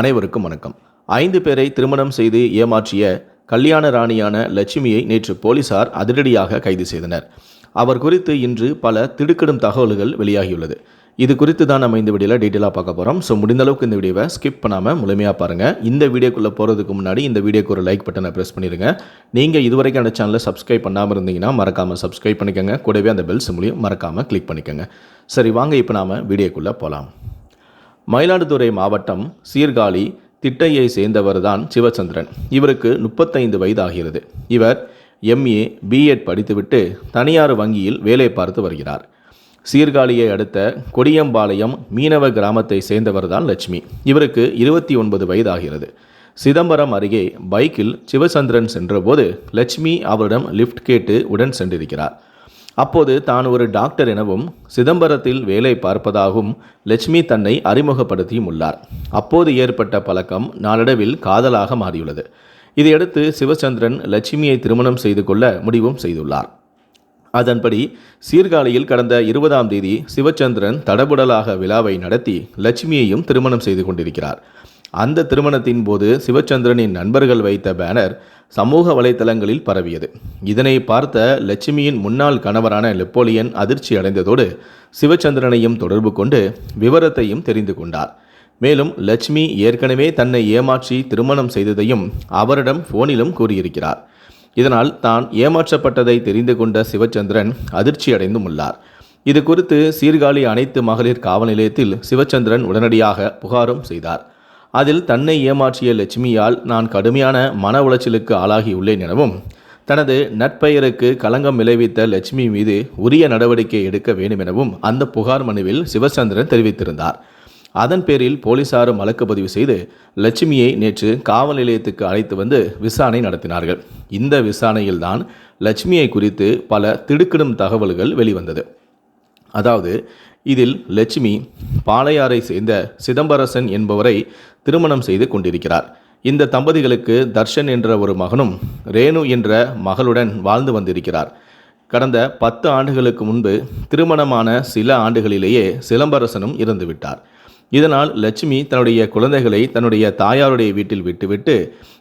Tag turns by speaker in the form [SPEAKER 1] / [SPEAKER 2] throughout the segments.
[SPEAKER 1] அனைவருக்கும் வணக்கம். ஐந்து பேரை திருமணம் செய்து ஏமாற்றிய கல்யாண ராணியான லட்சுமியை நேற்று போலீசார் அதிரடியாக கைது செய்தனர். அவர் குறித்து இன்று பல திடுக்கிடும் தகவல்கள் வெளியாகியுள்ளது. இது குறித்து தான் நம்ம இந்த வீடியோவில் டீட்டெயிலாக பார்க்க போகிறோம் ஸோ முடிந்த அளவுக்கு இந்த வீடியோவை ஸ்கிப் பண்ணாமல் முழுமையாக பாருங்கள் இந்த வீடியோக்குள்ளே போகிறதுக்கு முன்னாடி இந்த வீடியோக்கு ஒரு லைக் பட்டனை ப்ரெஸ் பண்ணிடுங்க நீங்கள் இதுவரைக்கும் அந்த சேனலை சப்ஸ்கிரைப் பண்ணாமல் இருந்தீங்கன்னா மறக்காமல் சப்ஸ்கிரைப் பண்ணிக்கோங்க. கூடவே அந்த பெல் சிம்லையும் மறக்காமல் கிளிக் பண்ணிக்கோங்க. சரி வாங்க இப்போ நாம் வீடியோக்குள்ளே போகலாம் மயிலாடுதுறை மாவட்டம் சீர்காழி திட்டையை சேர்ந்தவர் தான் சிவச்சந்திரன். இவருக்கு முப்பத்தைந்து வயதாகிறது. இவர் எம்ஏ பிஎட் படித்துவிட்டு தனியார் வங்கியில் வேலை பார்த்து வருகிறார். சீர்காழியை அடுத்த கொடியம்பாளையம் மீனவ கிராமத்தை சேர்ந்தவர் தான் லட்சுமி. இவருக்கு இருபத்தி ஒன்பது வயதாகிறது. சிதம்பரம் அருகே பைக்கில் சிவச்சந்திரன் சென்றபோது லட்சுமி அவரிடம் லிஃப்ட் கேட்டு உடன் சென்றிருக்கிறார். அப்போது தான் ஒரு டாக்டர் எனவும் சிதம்பரத்தில் வேலை பார்ப்பதாகவும் லட்சுமி தன்னை அறிமுகப்படுத்தியும் உள்ளார். அப்போது ஏற்பட்ட பழக்கம் நாளடைவில் காதலாக மாறியுள்ளது. இதையடுத்து சிவச்சந்திரன் லட்சுமியை திருமணம் செய்து கொள்ள முடிவும் செய்துள்ளார். அதன்படி சீர்காழியில் கடந்த இருபதாம் தேதி சிவச்சந்திரன் தடபுடலாக விழாவை நடத்தி லட்சுமியையும் திருமணம் செய்து கொண்டிருக்கிறார். அந்த திருமணத்தின் போது சிவச்சந்திரனின் நண்பர்கள் வைத்த பேனர் சமூக வலைதளங்களில் பரவியது. இதனை பார்த்த லட்சுமியின் முன்னாள் கணவரான லெப்போலியன் அதிர்ச்சி அடைந்ததோடு சிவச்சந்திரனையும் தொடர்பு கொண்டு விவரத்தையும் தெரிந்து கொண்டார். மேலும் லட்சுமி ஏற்கனவே தன்னை ஏமாற்றி திருமணம் செய்ததையும் அவரிடம் ஃபோனிலும் கூறியிருக்கிறார். இதனால் தான் ஏமாற்றப்பட்டதை தெரிந்து கொண்ட சிவச்சந்திரன் அதிர்ச்சி அடைந்தும் உள்ளார். இது குறித்து சீர்காழி அனைத்து மகளிர் காவல் நிலையத்தில் சிவச்சந்திரன் உடனடியாக புகாரும் செய்தார். அதில் தன்னை ஏமாற்றிய லட்சுமியால் நான் கடுமையான மன உளைச்சலுக்கு ஆளாகியுள்ளேன் எனவும் தனது நட்பெயருக்கு களங்கம் விளைவித்த லட்சுமி மீது உரிய நடவடிக்கை எடுக்க வேண்டும் எனவும் அந்த புகார் மனுவில் சிவச்சந்திரன் தெரிவித்திருந்தார். அதன் பேரில் போலீசாரும் வழக்கு பதிவு செய்து லட்சுமியை நேற்று காவல் நிலையத்துக்கு அழைத்து வந்து விசாரணை நடத்தினார்கள். இந்த விசாரணையில்தான் லட்சுமியை குறித்து பல திடுக்கிடும் தகவல்கள் வெளிவந்தது. அதாவது இதில் லட்சுமி பாளையாரை சேர்ந்த சிதம்பரசன் என்பவரை திருமணம் செய்து கொண்டிருக்கிறார். இந்த தம்பதிகளுக்கு தர்ஷன் என்ற ஒரு மகனும் ரேணு என்ற மகளுடன் வாழ்ந்து வந்திருக்கிறார். கடந்த பத்து ஆண்டுகளுக்கு முன்பு திருமணமான சில ஆண்டுகளிலேயே சிலம்பரசனும் இறந்துவிட்டார் இதனால் லட்சுமி தன்னுடைய குழந்தைகளை தன்னுடைய தாயாருடைய வீட்டில் விட்டுவிட்டு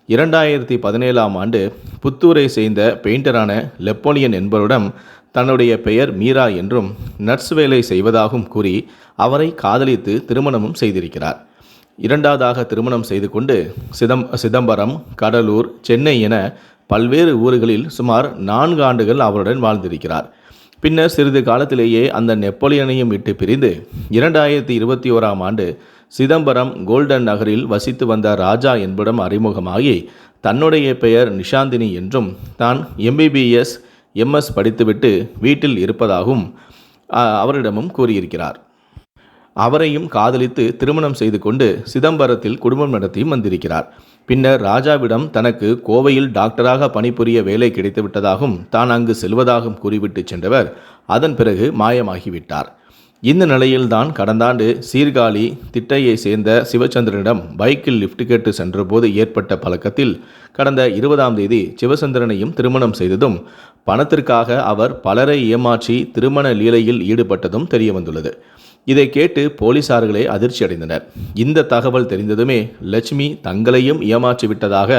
[SPEAKER 1] இரண்டாயிரத்தி பதினேழாம் ஆண்டு புத்தூரை சேர்ந்த பெயிண்டரான லெப்போலியன் என்பவரிடம் தன்னுடைய பெயர் மீரா என்றும் நர்ஸ் வேலை செய்வதாகவும் கூறி அவரை காதலித்து திருமணமும் செய்திருக்கிறார். இரண்டாவதாக திருமணம் செய்து கொண்டு சிதம் சிதம்பரம் கடலூர் சென்னை என பல்வேறு ஊர்களில் சுமார் நான்கு ஆண்டுகள் அவருடன் வாழ்ந்திருக்கிறார். பின்னர் சிறிது காலத்திலேயே அந்த நெப்போலியனையும் விட்டு பிரிந்து இரண்டாயிரத்தி இருபத்தி ஓராம் ஆண்டு சிதம்பரம் கோல்டன் நகரில் வசித்து வந்த ராஜா என்பிடம் அறிமுகமாகி தன்னுடைய பெயர் நிஷாந்தினி என்றும் தான் எம்பிபிஎஸ் எம்எஸ் படித்துவிட்டு வீட்டில் இருப்பதாகவும் அவரிடமும் கூறியிருக்கிறார். அவரையும் காதலித்து திருமணம் செய்து கொண்டு சிதம்பரத்தில் குடும்பம் நடத்தியும் வந்திருக்கிறார். பின்னர் ராஜாவிடம் தனக்கு கோவையில் டாக்டராக பணிபுரிய வேலை கிடைத்துவிட்டதாகவும் தான் அங்கு செல்வதாகவும் கூறிவிட்டு சென்றவர் அதன் பிறகு மாயமாகிவிட்டார். இந்த நிலையில்தான் கடந்த ஆண்டு சீர்காழி திட்டையை சேர்ந்த சிவச்சந்திரனிடம் பைக்கில் லிஃப்ட் கேட்டு சென்றபோது ஏற்பட்ட பழக்கத்தில் கடந்த இருபதாம் தேதி சிவச்சந்திரனையும் திருமணம் செய்ததும் பணத்திற்காக அவர் பலரை ஏமாற்றி திருமண லீலையில் ஈடுபட்டதும் தெரியவந்துள்ளது. இதை கேட்டு போலீசார்களே அதிர்ச்சி அடைந்தனர் இந்த தகவல் தெரிந்ததுமே லட்சுமி தங்களையும் ஏமாற்றி விட்டதாக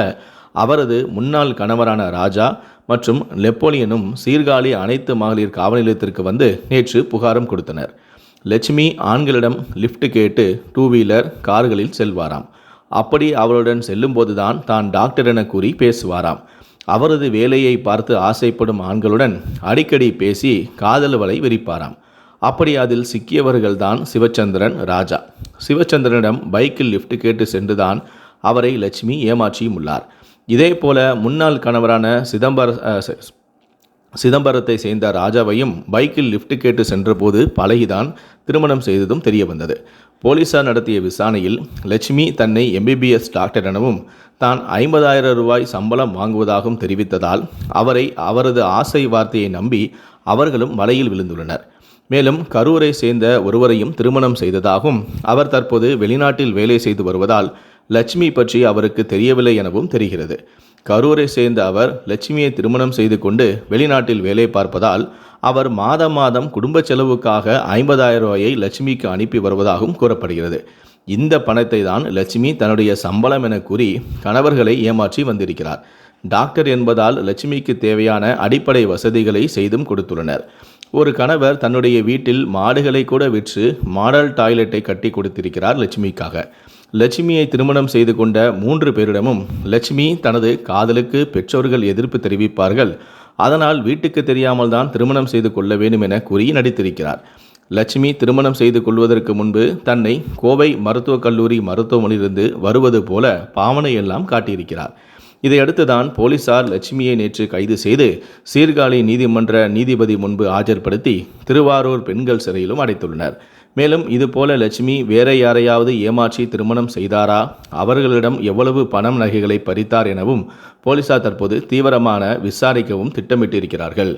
[SPEAKER 1] அவரது முன்னாள் கணவரான ராஜா மற்றும் நெப்போலியனும் சீர்காழி அனைத்து மகளிர் காவல் நிலையத்திற்கு வந்து நேற்று புகாரம் கொடுத்தனர். லட்சுமி ஆண்களிடம் லிஃப்ட் கேட்டு டூ வீலர் கார்களில் செல்வாராம். அப்படி அவருடன் செல்லும்போதுதான் தான் டாக்டர் என கூறி பேசுவாராம். அவரது வேலையை பார்த்து ஆசைப்படும் ஆண்களுடன் அடிக்கடி பேசி காதல் வலை விரிப்பாராம். அப்படி அதில் சிக்கியவர்கள்தான் சிவச்சந்திரன் ராஜா. சிவச்சந்திரனிடம் பைக்கில் லிஃப்ட் கேட்டு சென்றுதான் அவரை லட்சுமி ஏமாற்றியும் உள்ளார் இதே போல முன்னாள் கணவரான சிதம்பர சிதம்பரத்தை சேர்ந்த ராஜாவையும் பைக்கில் லிஃப்ட் கேட்டு சென்றபோது பழகிதான் திருமணம் செய்ததும் தெரிய வந்தது போலீசார் நடத்திய விசாரணையில் லட்சுமி தன்னை எம்பிபிஎஸ் டாக்டர் எனவும் தான் ஐம்பதாயிரம் ரூபாய் சம்பளம் வாங்குவதாகவும் தெரிவித்ததால் அவரை அவரது ஆசை வார்த்தையை நம்பி அவர்களும் வலையில் விழுந்துள்ளனர். மேலும் கரூரை சேர்ந்த ஒருவரையும் திருமணம் செய்ததாகவும் அவர் தற்போது வெளிநாட்டில் வேலை செய்து வருவதால் லட்சுமி பற்றி அவருக்கு தெரியவில்லை எனவும் தெரிகிறது. கரூரை சேர்ந்த அவர் லட்சுமியை திருமணம் செய்து கொண்டு வெளிநாட்டில் வேலை பார்ப்பதால் அவர் மாதம் மாதம் குடும்ப செலவுக்காக ஐம்பதாயிரம் ரூபாயை லட்சுமிக்கு அனுப்பி வருவதாகவும் கூறப்படுகிறது. இந்த பணத்தை தான் லட்சுமி தன்னுடைய சம்பளம் என கூறி கணவர்களை ஏமாற்றி வந்திருக்கிறார். டாக்டர் என்பதால் லட்சுமிக்கு தேவையான அடிப்படை வசதிகளை செய்தும் கொடுத்துள்ளனர். ஒரு கணவர் தன்னுடைய வீட்டில் மாடுகளை கூட விற்று மாடல் டாய்லெட்டை கட்டி கொடுத்திருக்கிறார் லட்சுமிக்காக. லட்சுமியை திருமணம் செய்து கொண்ட மூன்று பேரிடமும் லட்சுமி தனது காதலுக்கு பெற்றோர்கள் எதிர்ப்பு தெரிவிப்பார்கள். அதனால் வீட்டுக்கு தெரியாமல் தான் திருமணம் செய்து கொள்ள வேண்டும் என கூறி நடித்திருக்கிறார். லட்சுமி திருமணம் செய்து கொள்வதற்கு முன்பு தன்னை கோவை மருத்துவக் கல்லூரி மருத்துவமனையிலிருந்து வருவது போல பாவனை எல்லாம் காட்டியிருக்கிறார். இதையடுத்து தான் போலீசார் லட்சுமியை நேற்று கைது செய்து சீர்காழி நீதிமன்ற நீதிபதி முன்பு ஆஜர்படுத்தி திருவாரூர் பெண்கள் சிறையிலும் அடைத்துள்ளனர். மேலும் இதுபோல லட்சுமி வேற யாரையாவது ஏமாற்றி திருமணம் செய்தாரா? அவர்களிடம் எவ்வளவு பணம் நகைகளை பறித்தார் எனவும் போலீசார் தற்போது தீவிரமான விசாரிக்கவும் திட்டமிட்டிருக்கிறார்கள்.